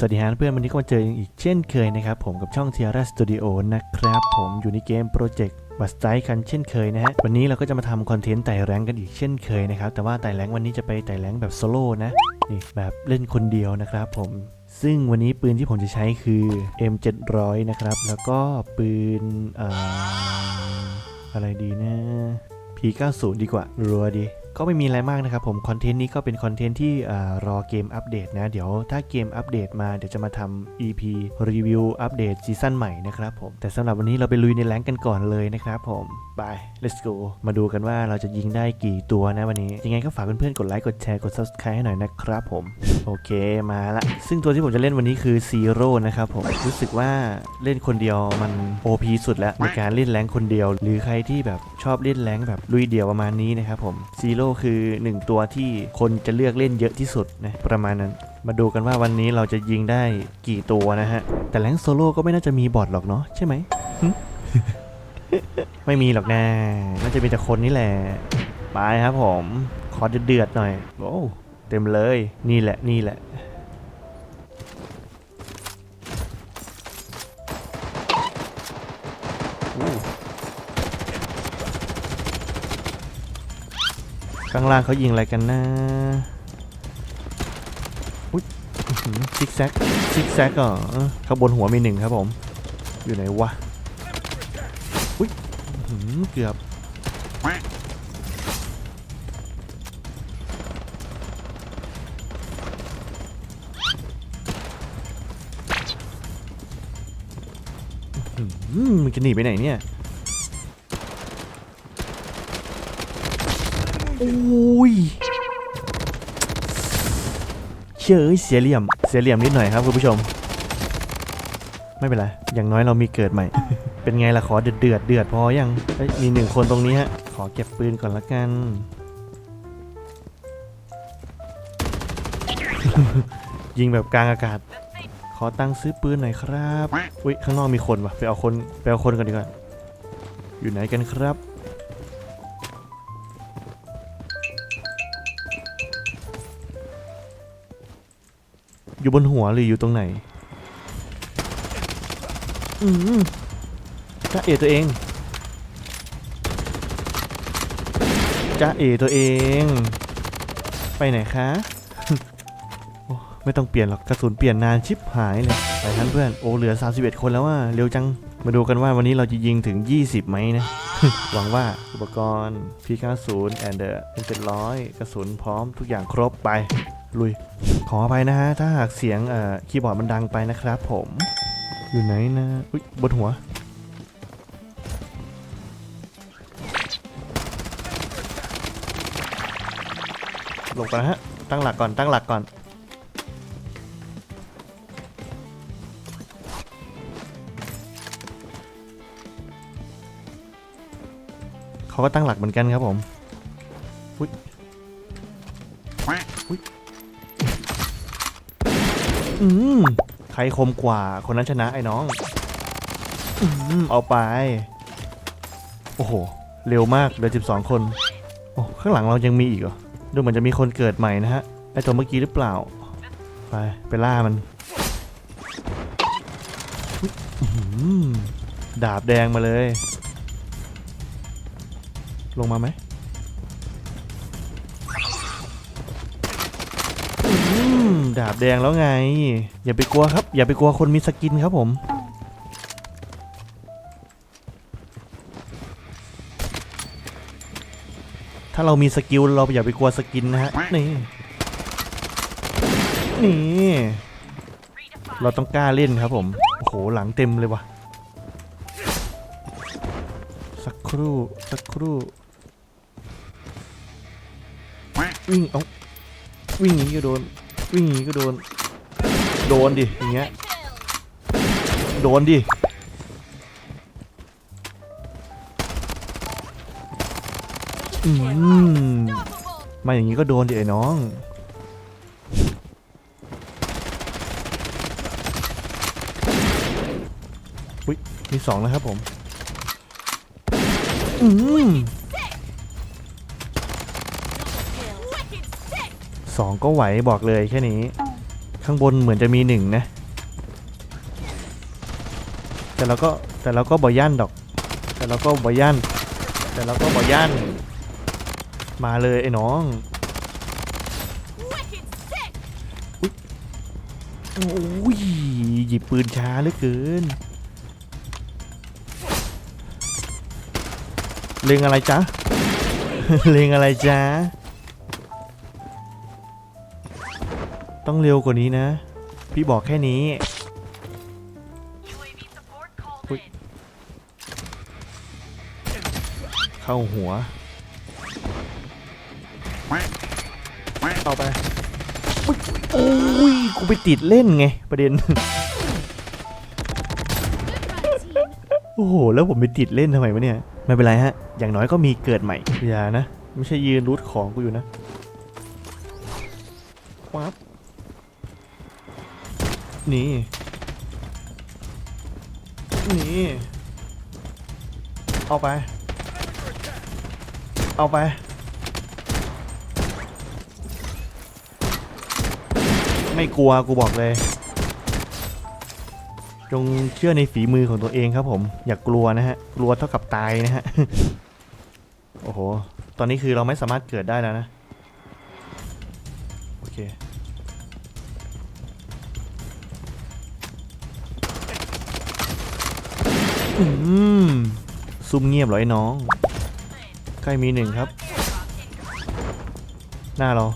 สวัสดีฮะเพื่อนวันนี้ก็มาเจอกันอีกเช่นเคยนะครับ ผมกับช่อง Tiara Studio นะครับ ผมอยู่ในเกมโปรเจกต์บัสไตกันเช่นเคยนะฮะ วันนี้เราก็จะมาทำคอนเทนต์ไต่แรงกันอีกเช่นเคยนะครับ แต่ว่าไต่แรงวันนี้จะไปไต่แรงแบบโซโล่นะนี่แบบเล่นคนเดียวนะครับผมซึ่งวันนี้ปืนที่ผมจะใช้คือ M700 นะครับ แล้วก็ปืนเอ่ออะไรดีนะ P90 ดีกว่ารัวดี ก็ไม่มีอะไรมากนะครับผมคอนเทนต์นี้ก็เป็นคอนเทนต์ที่รอเกมอัปเดตนะ เดี๋ยวถ้าเกมอัปเดตมาเดี๋ยวจะมาทำ EP รีวิวอัปเดตซีซั่นใหม่นะครับผมแต่สำหรับวันนี้เราไปลุยในแรงกันก่อนเลยนะครับผมไป let's go มาดูกันว่าเราจะยิงได้กี่ตัวนะวันนี้ ยังไงก็ฝากเพื่อนๆกดไลค์กดแชร์กด subscribe ให้หน่อยนะครับผม โอเคมาละ ซึ่งตัวที่ผมจะเล่นวันนี้คือซีโร่นะครับผมรู้สึกว่าเล่นคนเดียวมัน OP สุดแล้วในการเล่นแรงค์คนเดียว หรือใครที่แบบชอบเล่นแรงแบบลุยเดียวประมาณนี้นะครับผมซีโร่คือ1ตัวที่คนจะเลือกเล่นเยอะที่สุดนะประมาณนั้น มาดูกันว่าวันนี้เราจะยิงได้กี่ตัวนะฮะ แต่แรงค์โซโล่ก็ไม่น่าจะมีบอทหรอกเนาะใช่ไหมหึไม่มีหรอกนะน่าจะเป็นแต่คนนี่แหละไปครับผม ขอเดือดๆหน่อยโอ้เต็มเลยนี่แหละนี่แหละ ข้างล่างเขายิงอะไรกันนะอุ้ยซิกแซกซิกแซกอะเออข้างบนหัวมีหนึ่งครับผม อยู่ไหนวะอุ้ยเกือบอืมมันจะหนีไปไหนเนี่ย โอ้ยเชื่อเสียเหลี่ยม เสียเหลี่ยมนิดหน่อยครับคุณผู้ชม ไม่เป็นไร อย่างน้อยเรามีเกิดใหม่ เป็นไงล่ะขอเดือดเดือดเดือดพอยังมีหนึ่งคนตรงนี้ฮะ ขอเก็บปืนก่อนละกัน ยิงแบบกลางอากาศ ขอตังค์ซื้อปืนหน่อยครับ อุ้ยข้างนอกมีคนวะไปเอาคนไปเอาคนกันดีกว่า อยู่ไหนกันครับ อยู่บนหัวหรืออยู่ตรงไหน อืมจ้าเอตัวเองจ้าเอตัวเอง ไปไหนคะโอ้ไม่ต้องเปลี่ยนหรอกกระสุนเปลี่ยนนานชิบหายเลยไปท่านเพื่อนโอ้เหลือ 31 คนแล้วว่าเร็วจังมาดูกันว่าวันนี้เราจะยิงถึง 20ไหมนะ หวังว่าอุปกรณ์ P90 and the M700 กระสุนพร้อมทุกอย่างครบไป ลุย ขออภัยนะฮะ ถ้าหากเสียงเอ่อคีย์บอร์ดมันดังไปนะครับผม อยู่ไหนนะ อุ้ยบนหัว ลงไปนะฮะ ตั้งหลักก่อน ตั้งหลักก่อน เขาก็ตั้งหลักเหมือนกันครับผมอุ้ยอุ้ย อืมใครคมกว่าคนนั้นชนะไอ้น้อง อืมเอาไป โอ้โห เร็วมากเหลือ12 คน โอ้ข้างหลังเรายังมีอีกเหรอ ดูเหมือนจะมีคนเกิดใหม่นะฮะ ไอ้ตัวเมื่อกี้หรือเปล่า ไป ไปล่ามันอุ๊ยอื้อหือดาบแดงมาเลย ลงมาไหม ดาบแดงแล้วไง อย่าไปกลัวครับ อย่าไปกลัวคนมีสกินครับผม ถ้าเรามีสกิลเราอย่าไปกลัวสกินนะฮะนี่นี่เราต้องกล้าเล่นครับผม โอ้โห หลังเต็มเลยว่ะสักครู่ สักครู่ วิ่งเอาวิ่งอย่างนี้ก็โดน วิ่งอย่างนี้ก็โดน โดนดิ อย่างเงี้ย โดนดิ อืม มาอย่างนี้ก็โดนดิไอ้น้อง อุ้ยมีสองแล้วครับผม อืม สองก็ไหวบอกเลยแค่นี้ ข้างบนเหมือนจะมีหนึ่งนะ แต่เราก็แต่เราก็บ่ย่านดอก แต่เราก็บ่ย่านแต่เราก็บ่ย่านมาเลยไอ้น้องโอ้ยหยิบปืนช้าเหลือเกิน เลงอะไรจ๊ะ เลงอะไรจ๊ะ ต้องเร็วกว่านี้นะ พี่บอกแค่นี้ เข้าหัวเอาไปโอ้ยกูไปติดเล่นไงประเด็น โอ้โห แล้วผมไปติดเล่นทำไมวะเนี่ย ไม่เป็นไรฮะ อย่างน้อยก็มีเกิดใหม่ อย่านะ ไม่ใช่ยืนรูทของกูอยู่นะวับ นี่นี่เอาไป เอาไป ไม่กลัวกูบอกเลย จงเชื่อในฝีมือของตัวเองครับผม อย่ากกลัวนะฮะ กลัวเท่ากับตายนะฮะ โอ้โห ตอนนี้คือเราไม่สามารถเกิดได้แล้วนะ โอเค อืมซุ่มเงียบเหรอไอ้น้อง ใกล้มีหนึ่งครับ หน้าเรา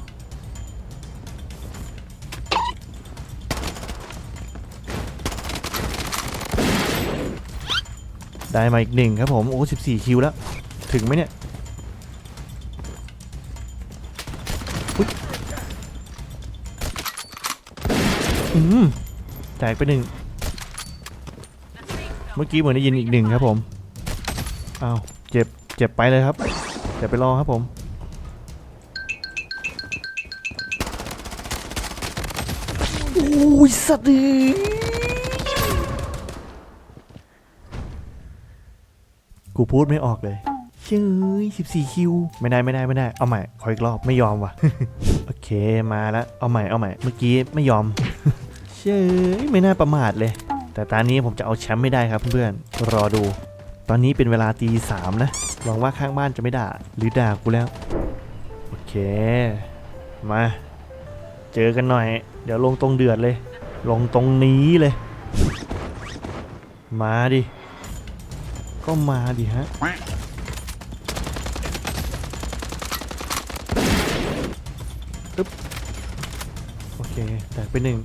ได้มาอีกหนึ่งครับผม โอ้สิบสี่คิวแล้ว ถึงไหมเนี่ยอืมแตกไปหนึ่ง เมื่อกี้เหมือนได้ยินอีกหนึ่งครับผมอ้าวเจ็บเจ็บไปเลยครับเดี๋ยวไปรอครับผมโอ้ยสัตว์เอ้ยกูพูดไม่ออกเลยเชื่ยสิบสี่คิว ไม่ได้ไม่ได้ไม่ได้ เอาใหม่ ขออีกรอบ ไม่ยอมว่ะ โอเค มาแล้ว เอาใหม่ เอาใหม่ เมื่อกี้ไม่ยอม เชื่ยไม่น่าประมาทเลย แต่ตอนนี้ผมจะเอาแชมป์ไม่ได้ครับเพื่อนๆรอดู ตอนนี้เป็นเวลาตีสามนะหวังว่าข้างบ้านจะไม่ด่าหรือด่ากูแล้ว โอเค มา เจอกันหน่อย เดี๋ยวลงตรงเดือดเลย ลงตรงนี้เลย มาดิ ก็มาดิฮะตึ๊บโอเค แตกไปหนึ่ง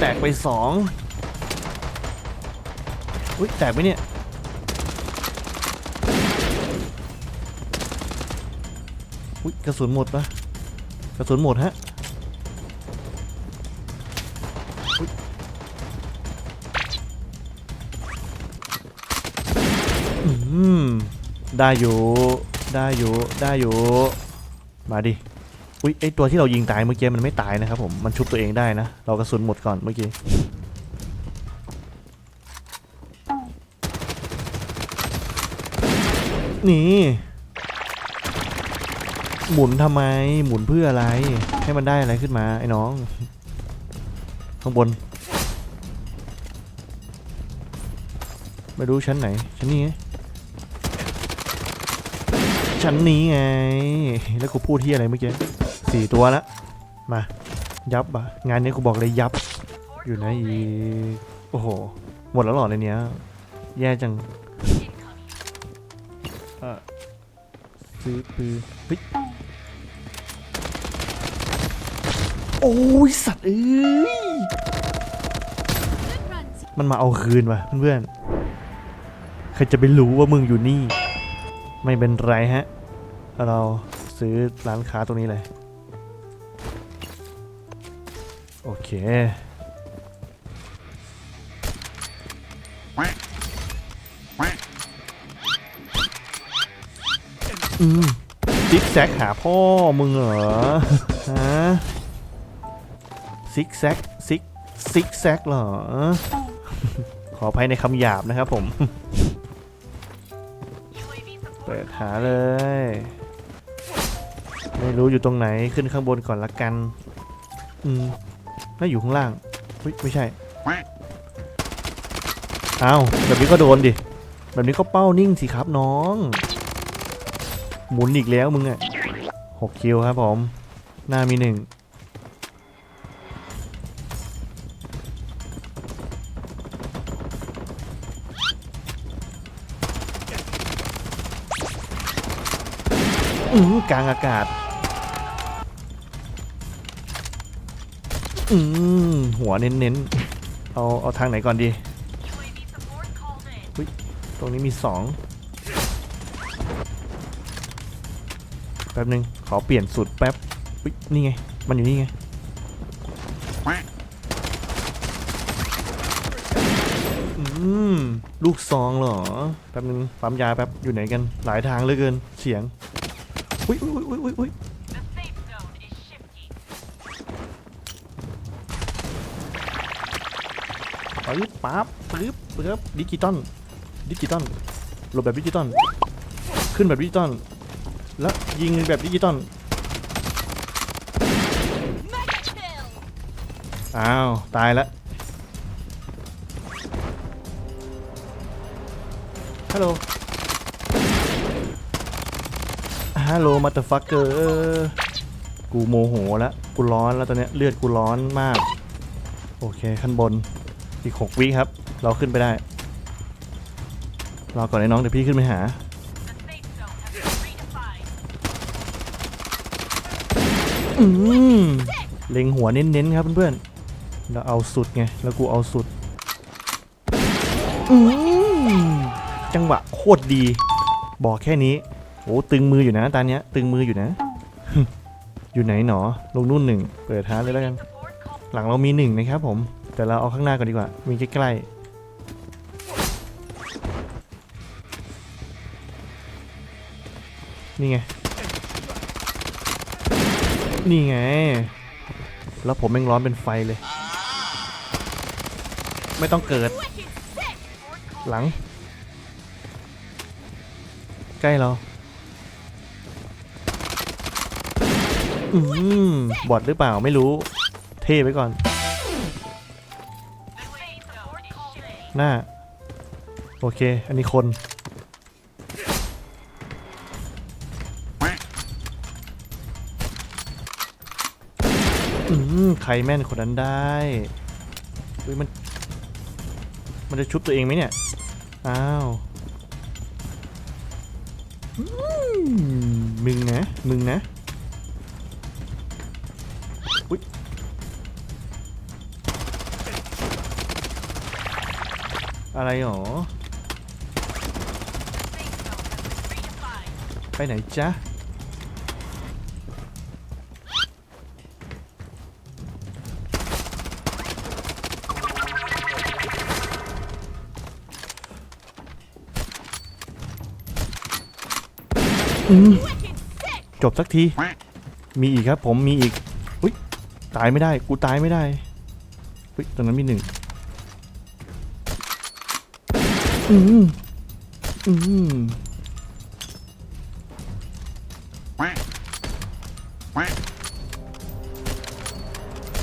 แตกไปสองอุ้ยแตกไปเนี่ย อุ้ยกระสุนหมดปะกระสุนหมดฮะอืมได้อยู่ ได้อยู่ ได้อยู่ มาดิ อุ้ยไอตัวที่เรายิงตายเมื่อกี้มันไม่ตายนะครับผม มันชุบตัวเองได้นะ เรากระสุนหมดก่อนเมื่อกี้ นี่ หมุนทำไม หมุนเพื่ออะไร ให้มันได้อะไรขึ้นมาไอ้น้อง ข้างบน ไม่รู้ชั้นไหน ชั้นนี้ไงชั้นนี้ไง แล้วกูพูดที่อะไรเมื่อกี้ สี่ตัวละมา ยับอะ งานนี้กูบอกเลยยับ อยู่ไหนอีโอ้โห หมดแล้วหรอในเนี้ย แย่จังเออซื้อปืนโอ้ยสัตว์เอ้ย มันมาเอาคืนว่ะเพื่อนๆ ใครจะไปรู้ว่ามึงอยู่นี่ ไม่เป็นไรฮะ เราซื้อร้านค้าตรงนี้เลย โอเค อืมซิกแซกหาพ่อมึงเหรอฮะซิกแซกซิกซิกแซกเหรอ ขออภัยในคำหยาบนะครับผม เปิดหาเลย ไม่รู้อยู่ตรงไหนขึ้นข้างบนก่อนละกัน อืม น่าอยู่ข้างล่างเฮ้ยไม่ใช่อ้าวแบบนี้ก็โดนดิ แบบนี้ก็เป้านิ่งสิครับน้อง หมุนอีกแล้วมึงอะหกคิวครับผม หน้ามีหนึ่งอือกลางอากาศ อืมหัวเน้นๆ เอาเอาทางไหนก่อนดี ตรงนี้มีสองแป๊บหนึ่งขอเปลี่ยนสูตรแป๊บอุ๊ยนี่ไง มันอยู่นี่ไง อืม ลูกซองเหรอ แป๊บหนึงปั๊มยาแป๊บ อยู่ไหนกัน หลายทางเหลือเกิน เสียง อุ้ยอุ้ยอุ้ยอุ้ย ปึ๊บปั๊บปึ๊บปึ๊บดิจิตอลดิจิตอลหลบแบบดิจิตอลขึ้นแบบดิจิตอลแล้วยิงแบบดิจิตอลอ้าว ตายแล้วฮัลโหลฮัลโหลมาตฟักเกอร์กูโมโหแล้วกูร้อนแล้วตอนเนี้ยเลือดกูร้อนมาก โอเค ขั้นบน อีกหกวิครับ เราขึ้นไปได้ รอก่อนไอ้น้องเดี๋ยวพี่ขึ้นไปหา อืมเล็งหัวเน้นๆครับเพื่อนๆ เราเอาสุดไง แล้วกูเอาสุด อืมจังหวะโคตรดี บอกแค่นี้โอ้ตึงมืออยู่นะตอนเนี้ย ตึงมืออยู่นะ อยู่ไหนหนอ ลงนู่นหนึ่ง เปิดหาเลยแล้วกัน หลังเรามีหนึ่งนะครับผม แต่เราเอาข้างหน้าก่อนดีกว่า มีใกล้ๆ นี่ไง นี่ไง แล้วผมแม่งร้อนเป็นไฟเลย ไม่ต้องเกิด หลัง ใกล้เราอืมบอดหรือเปล่าไม่รู้ เท่ไปก่อน หน้า โอเค อันนี้คน อืมใครแม่นคนนั้นได้เฮ้ยมัน มันจะชุบตัวเองไหมเนี่ย อ้าว มึงนะ มึงนะ อะไรหรอ The safe zone has been redefined. ไปไหนจ๊ะ อืม Wicked sick. จบสักที มีอีกครับผมมีอีก อุ้ยตายไม่ได้ กูตายไม่ได้อุ้ยตรงนั้นมีหนึ่ง อืมอืม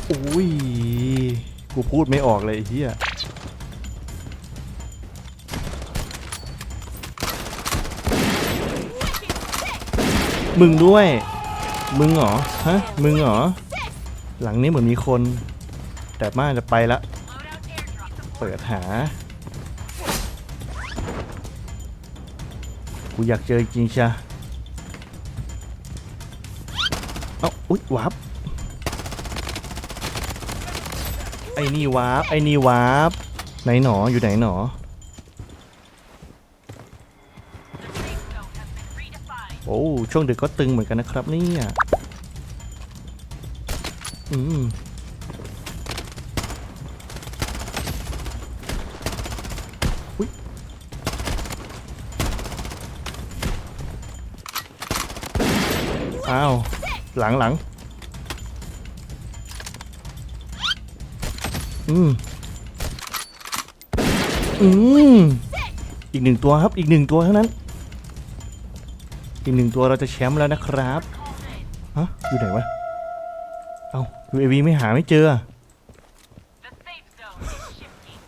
โอ้ย กูพูดไม่ออกเลยเฮียมึงด้วย มึงเหรอ ฮะ มึงเหรอ หลังนี้เหมือนมีคน แต่มาจะไปละ เปิดหา กูอยากเจอจริงชะเอ้าอุ๊ยวาร์ปไอ้นี่วาร์ปไอ้นี่วาร์ปไหนหนออยู่ไหนหนอโอ้ช่วงดึกก็ตึงเหมือนกันนะครับเนี่ยอืม อุ๊ยอ้าว หลังหลังอืมอืมอีกหนึ่งตัวครับอีกหนึ่งตัวเท่านั้น อีกหนึ่งตัวเราจะแชมป์แล้วนะครับฮะอยู่ไหนวะเอ้า UAV ไม่หาไม่เจอ The safe zone is shifting.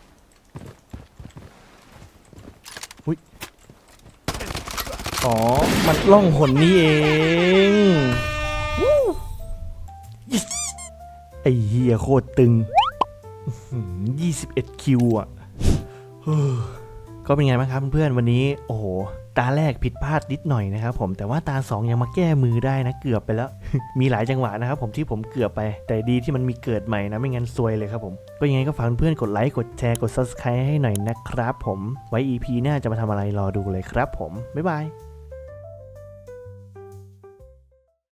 อ๋อ มันล่องหนนี่เอง อ้เฮียโคตรตึงอื้อหือ21 คิวอะก็เป็นไงบ้างครับเพื่อนๆวันนี้ โอ้โห ตาแรกผิดพลาดนิดหน่อยนะครับผมแต่ว่าตา 2 ยังมาแก้มือได้นะเกือบไปแล้ว มีหลายจังหวะนะครับผมที่ผมเกือบไป แต่ดีที่มันมีเกิดใหม่นะไม่งั้นซวยเลยครับผม ก็ยังไงก็ฝากเพื่อนกดไลค์กดแชร์กด subscribe ให้หน่อยนะครับผมไว้ EP หน้าจะมาทำอะไรรอดูเลยครับผมบ๊ายบาย